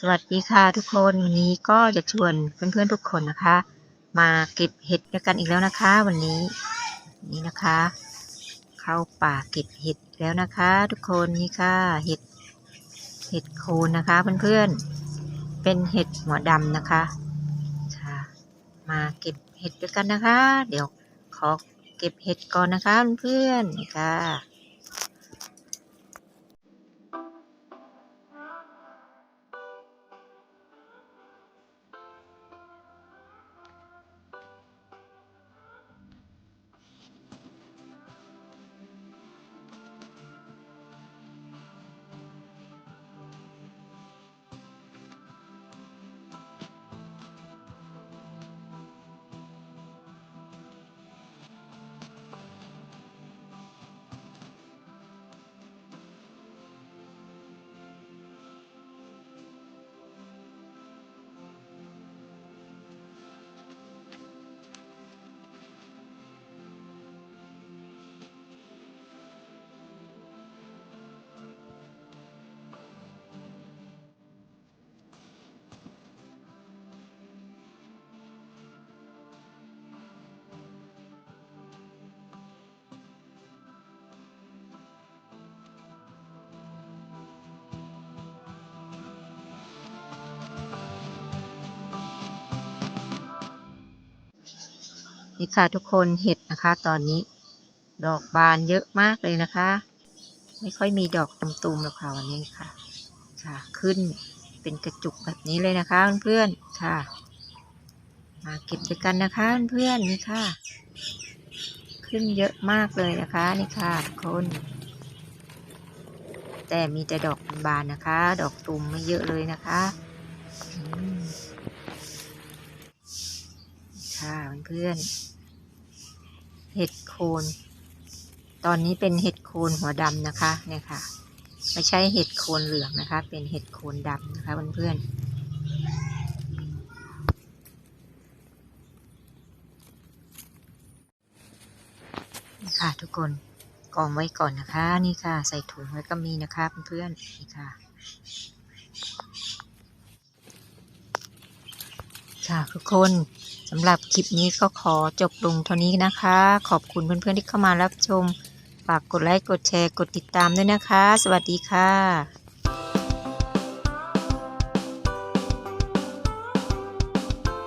สวัสดีค่ะทุกคนวันนี้ก็จะชวนเพื่อนๆทุกคนนะคะ มาเก็บเห็ดด้วยกันอีกแล้วนะคะ วันนี้นี่นะคะ เข้าป่าเก็บเห็ดแล้วนะคะ ทุกคนนี่ค่ะเห็ดเห็ดโคนนะคะเพื่อนๆเป็นเห็ดหัวดำนะคะค่ะ มาเก็บเห็ดด้วยกันนะคะ เดี๋ยวขอเก็บเห็ดก่อนนะคะเพื่อนๆนี่ค่ะ นี่ค่ะทุกคนเห็ดนะคะ ตอนนี้ ดอกบานเยอะมากเลยนะคะ ไม่ค่อยมีดอกตุ่มๆหรอกค่ะวันนี้ค่ะ ค่ะ ขึ้นเป็นกระจุกแบบนี้เลยนะคะเพื่อนๆค่ะ มาเก็บด้วยกันนะคะเพื่อนๆนี่ค่ะ ขึ้นเยอะมากเลยนะคะนี่ค่ะทุกคนแต่มีแต่ดอกบานนะคะ ดอกตุ่มไม่เยอะเลยนะคะอืม ค่ะเพื่อนเห็ดโคน ตอนนี้เป็นเห็ดโคนหัวดำนะคะ เนี่ยค่ะ ไม่ใช่เห็ดโคนเหลืองนะคะ เป็นเห็ดโคนดำนะคะเพื่อนๆนี่ค่ะทุกคนกองไว้ก่อนนะคะ นี่ค่ะ ใส่ถุงไว้ก็มีนะคะเพื่อนๆนี่ค่ะ ค่ะทุกคน สำหรับคลิปนี้ก็ขอจบลงเท่านี้นะคะ ขอบคุณเพื่อนๆที่เข้ามารับชม ฝากกดไลค์ กดแชร์ กดติดตามด้วยนะคะ สวัสดีค่ะ